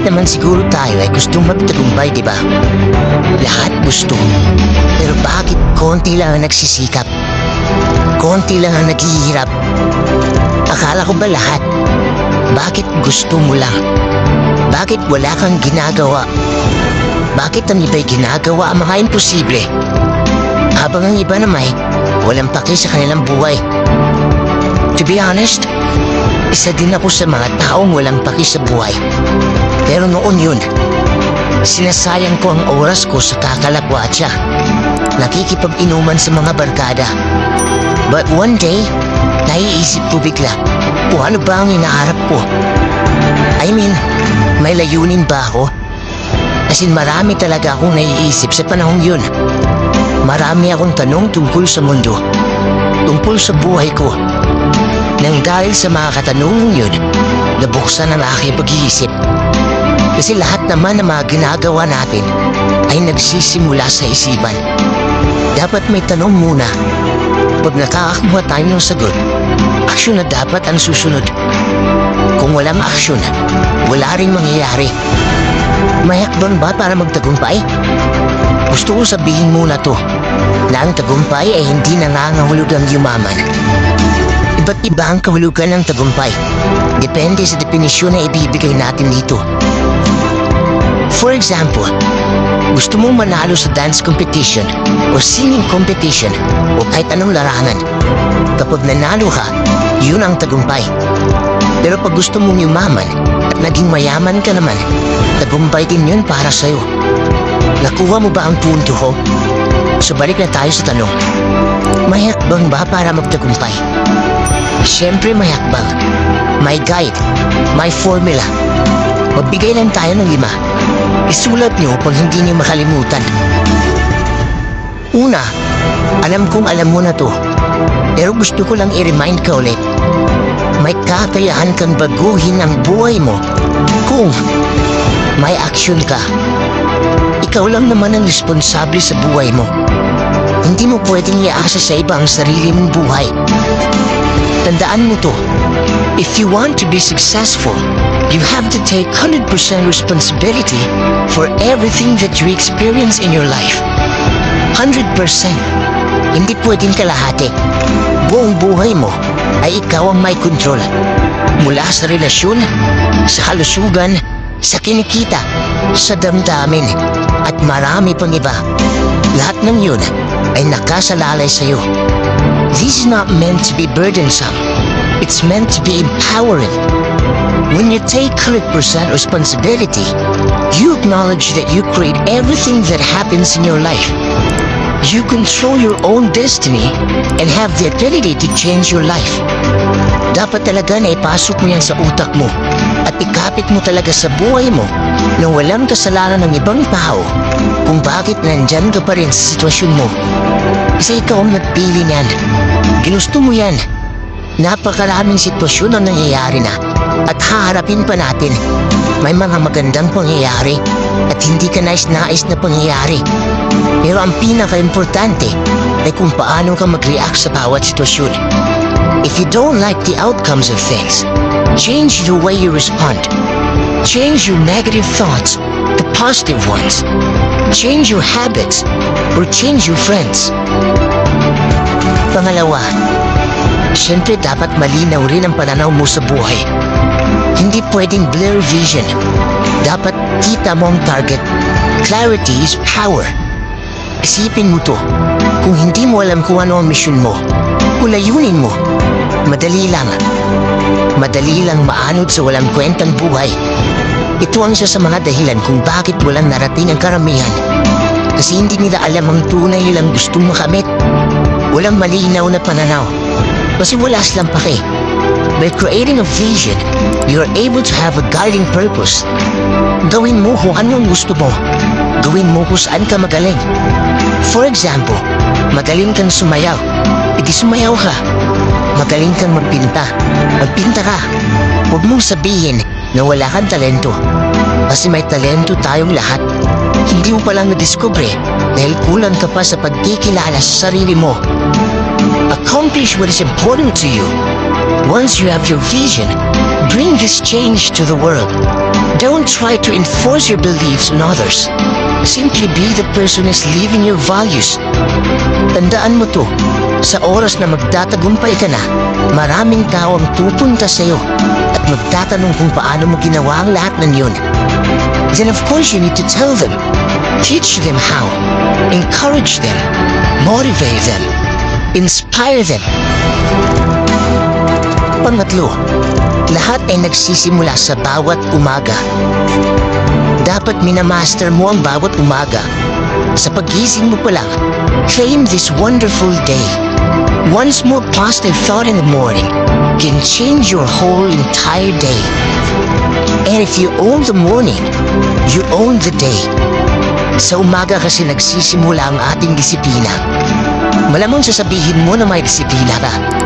Lahat naman siguro tayo ay gustong magtagumpay, di ba? Lahat gusto. Pero bakit konti lang ang nagsisikap? Konti lang ang naghihirap? Akala ko ba lahat? Bakit gusto mo lang? Bakit wala kang ginagawa? Bakit ang iba'y ginagawa ang mga imposible? Habang ang iba naman, walang paki sa kanilang buhay. To be honest, isa din ako sa mga taong walang paki sa buhay. Pero noon yun, sinasayang ko ang oras ko sa kakalapwatsa. Nakikipag-inuman sa mga barkada. But one day, naiisip ko bigla kung ano ba ang inaharap ko. I mean, may layunin ba ako? As in marami talaga akong naiisip sa panahong yun. Marami akong tanong tungkol sa mundo. Tungkol sa buhay ko. Nang dahil sa mga katanungan yun, nabuksan ang aking pag-iisip. Kasi lahat naman ng mga ginagawa natin ay nagsisimula sa isipan. Dapat may tanong muna. Pag nakakakuha tayo ng sagot, aksyon na dapat ang susunod. Kung walang aksyon, wala rin mangyayari. May hakbang ba para magtagumpay? Gusto ko sabihin muna to, na ang tagumpay ay hindi nangangahulugang yumaman. Iba't iba ang kahulugan ng tagumpay. Depende sa definisyon na ibibigay natin dito. For example, gusto mong manalo sa dance competition o singing competition o kahit anong larangan. Kapag nanalo ka, yun ang tagumpay. Pero pag gusto mong yumaman at naging mayaman ka naman, tagumpay din yun para sa'yo. Nakuha mo ba ang punto ko? So balik na tayo sa tanong. May hakbang ba para magtagumpay? Siyempre may hakbang. May guide. May formula. Magbigay lang tayo ng lima. Isulat niyo pag hindi niyo makalimutan. Una, alam kong alam mo na to. Pero gusto ko lang i-remind ka ulit. May kakayahan kang baguhin ang buhay mo kung may aksyon ka. Ikaw lang naman ang responsable sa buhay mo. Hindi mo pwedeng iasa sa iba ang sarili mong buhay. Tandaan mo to. If you want to be successful, you have to take 100% responsibility for everything that you experience in your life. 100%. Hindi pwedeng kalahati. Buong buhay mo ay ikaw ang may kontrol. Mula sa relasyon, sa kalusugan, sa kinikita, sa damdamin, at marami pang iba. Lahat ng yun ay nakasalalay sa'yo. This is not meant to be burdensome. It's meant to be empowering. When you take 100% responsibility, you acknowledge that you create everything that happens in your life. You control your own destiny and have the ability to change your life. Dapat talaga na ipasok mo yan sa utak mo at ikapit mo talaga sa buhay mo na walang kasalanan ng ibang tao kung bakit nandyan ka pa rin sa sitwasyon mo. Kasi ikaw ang nagpili niyan. Ginusto mo yan. Napakaraming sitwasyon ang nangyayari na at haharapin pa natin. May mga magandang pangyayari at hindi ka nais-nais na pangyayari. Pero ang pinaka-importante ay kung paano ka mag-react sa bawat sitwasyon. If you don't like the outcomes of things, change the way you respond. Change your negative thoughts to positive ones. Change your habits or change your friends. Pangalawa, siyempre dapat malinaw rin ang pananaw mo sa buhay. Hindi pwedeng blur vision. Dapat kita mo ang target. Clarity is power. Isipin mo to. Kung hindi mo alam kung ano ang mission mo, kung layunin mo, madali lang. Madali lang maanod sa walang kwentang buhay. Ito ang isa sa mga dahilan kung bakit walang narating ang karamihan. Kasi hindi nila alam ang tunay nilang gustong makamit. Walang malinaw na pananaw. Kasi wala silang pake. By creating a vision, you are able to have a guiding purpose. Gawin mo kung ano ang gusto mo. Gawin mo kung saan ka magaling. For example, magaling kang sumayaw. Edi sumayaw ka. Magaling kang magpinta. Magpinta ka. Huwag mong sabihin na wala kang talento. Kasi may talento tayong lahat. Hindi mo palang nadiskubre dahil kulang ka pa sa pagkikilala sa sarili mo. Accomplish what is important to you. Once you have your vision, bring this change to the world. Don't try to enforce your beliefs on others. Simply be the person who's living your values. Tandaan mo to, sa oras na magtatagumpay ka na, maraming tao ang pupunta sa'yo at magtatanong kung paano mo ginawa ang lahat ng yun. Then of course you need to tell them. Teach them how. Encourage them. Motivate them. Inspire them. Pangatlo, lahat ay nagsisimula sa bawat umaga. Dapat minamaster mo ang bawat umaga. Sa pagising mo pa lang, claim this wonderful day. One small positive thought in the morning can change your whole entire day. And if you own the morning, you own the day. Sa umaga kasi nagsisimula ang ating disiplina. Malamang sasabihin mo na may disiplina ka.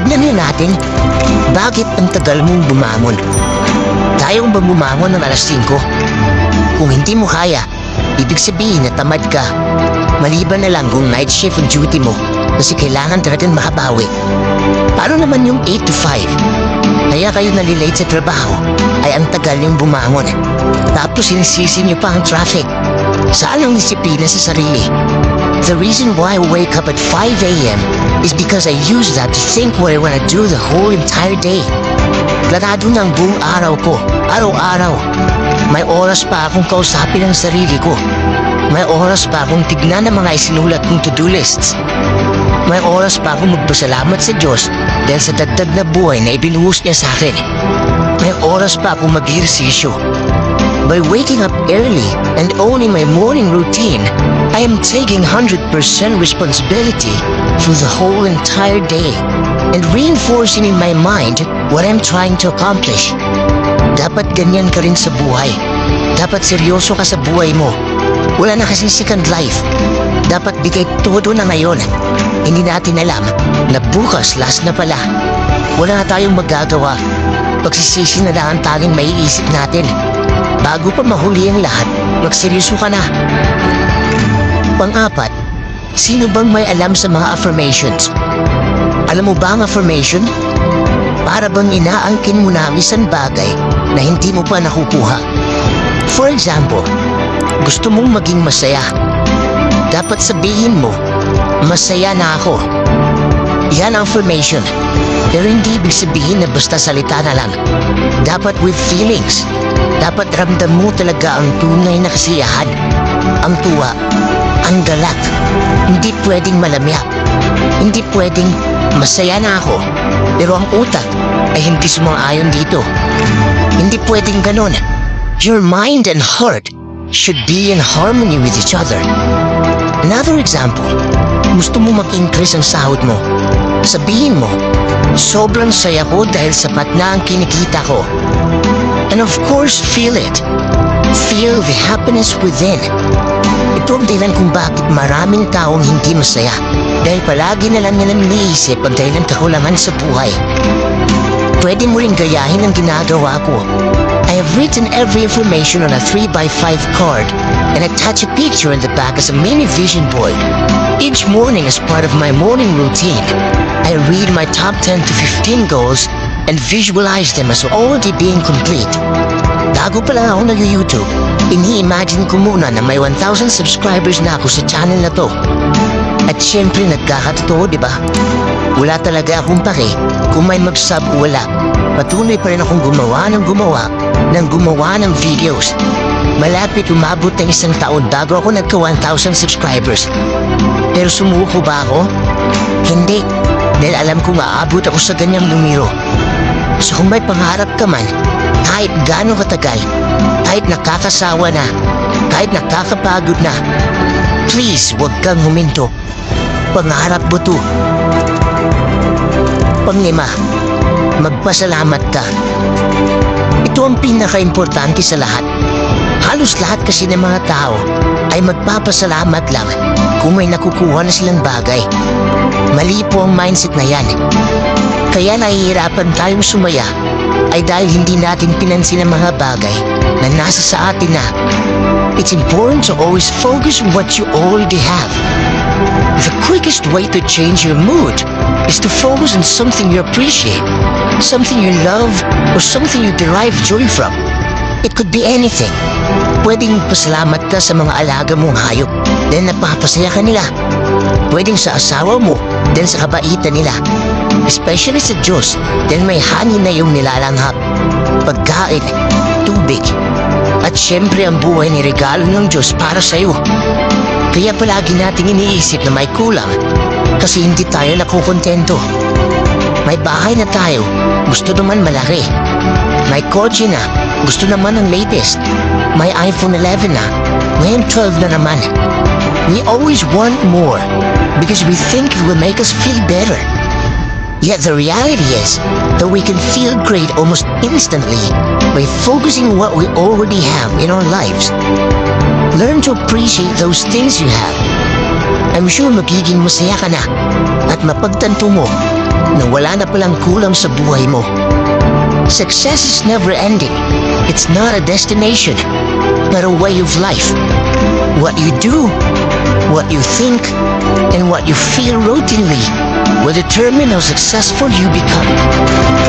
Tignan na natin, bakit ang tagal mong bumangon? Tayo ba bumangon ng alas 5? Kung hindi mo kaya, ibig sabihin na tamad ka. Maliban na lang kung night shift ang duty mo kasi kailangan talagang makabawi. Paano naman yung 8 to 5? Kaya kayo nalilate sa trabaho ay ang tagal yung bumangon. Tapos sinisisi niyo pa ang traffic. Saan ang disiplina sa sarili? The reason why I wake up at 5 a.m. is because I use that to think what I want to do the whole entire day. Planado ng buong araw ko, araw-araw. May oras pa akong kausapin ang sarili ko. May oras pa akong tignan ang mga isinulat kong to-do lists. May oras pa akong magpasalamat sa Diyos dahil sa dagdag na buhay na ibinuhos niya sa akin. May oras pa akong mag-ehersisyo. By waking up early and owning my morning routine, I am taking 100% responsibility for the whole entire day and reinforcing in my mind what I'm trying to accomplish. Dapat ganyan ka rin sa buhay. Dapat seryoso ka sa buhay mo. Wala na kasing second life. Dapat bigay todo na ngayon. Hindi natin alam na bukas last na pala. Wala na tayong magagawa. Pagsisisi na lang ang tanging maiisip natin. Bago pa mahuli ang lahat, magseryoso ka na. Pang-apat, sino bang may alam sa mga affirmations? Alam mo ba ang affirmation? Para bang inaangkin mo na ang isang bagay na hindi mo pa nakukuha. For example, gusto mong maging masaya. Dapat sabihin mo, masaya na ako. Yan ang affirmation. Pero hindi ibig sabihin na basta salita na lang. Dapat with feelings. Dapat ramdam mo talaga ang tunay na kasiyahan. Ang tuwa. Ang galak. Hindi pwedeng malamya. Hindi pwedeng masaya na ako. Pero ang utak ay hindi sumang-ayon dito. Hindi pwedeng ganon. Your mind and heart should be in harmony with each other. Another example, gusto mo mag-increase ang sahod mo. Sabihin mo, sobrang saya ko dahil sapat na ang kinikita ko. And of course, feel it. Feel the happiness within. Ito ang dahilan kung bakit maraming taong hindi masaya. Dahil palagi na lang nilang iniisip ang dahilan kakulangan sa buhay. Pwede mo rin gayahin ang ginagawa ko. I have written every information on a 3x5 card and attach a picture in the back as a mini vision board. Each morning as part of my morning routine, I read my top 10 to 15 goals and visualize them as already being complete. Bago pa lang ako nag-YouTube, ini-imagine ko muna na may 1,000 subscribers na ako sa channel na to. At syempre nagkakatotoo, di ba? Wala talaga akong pake kung may mag-sub o wala. Patuloy pa rin akong gumawa ng gumawa ng gumawa ng videos. Malapit umabot ng isang taon bago ako nagka 1,000 subscribers. Pero sumuko ba ako? Hindi. Dahil alam kong aabot ako sa ganyang numero. So kung may pangarap ka man, kahit gaano katagal, kahit nakakasawa na, kahit nakakapagod na, please huwag kang huminto. Pangarap mo to. Panglima, magpasalamat ka. Ito ang pinaka-importante sa lahat. Halos lahat kasi ng mga tao ay magpapasalamat lang kung may nakukuha na silang bagay. Mali po ang mindset na yan. Kaya nahihirapan tayong sumaya ay dahil hindi natin pinansin ang mga bagay na nasa sa atin na. It's important to always focus on what you already have. The quickest way to change your mood is to focus on something you appreciate, something you love, or something you derive joy from. It could be anything. Pwedeng pasalamat ka sa mga alaga mong hayop, then napapasaya ka nila. Pwedeng sa asawa mo, then sa kabaitan nila. Especially sa Diyos, then may hangin na yung nilalanghap. Pagkain, tubig, at syempre ang buhay ni regalo ng Diyos para sa'yo. Kaya palagi nating iniisip na may kulang kasi hindi tayo nakukontento. May bahay na tayo, gusto naman malaki. May kotse na, gusto naman ang latest. May iPhone 11 na, ngayon 12 na naman. We always want more because we think it will make us feel better. Yet the reality is that we can feel great almost instantly by focusing what we already have in our lives. Learn to appreciate those things you have. I'm sure magiging masaya ka na at mapagtanto mo na wala na palang kulang sa buhay mo. Success is never ending. It's not a destination, but a way of life. What you do, what you think, and what you feel routinely will determine how successful you become.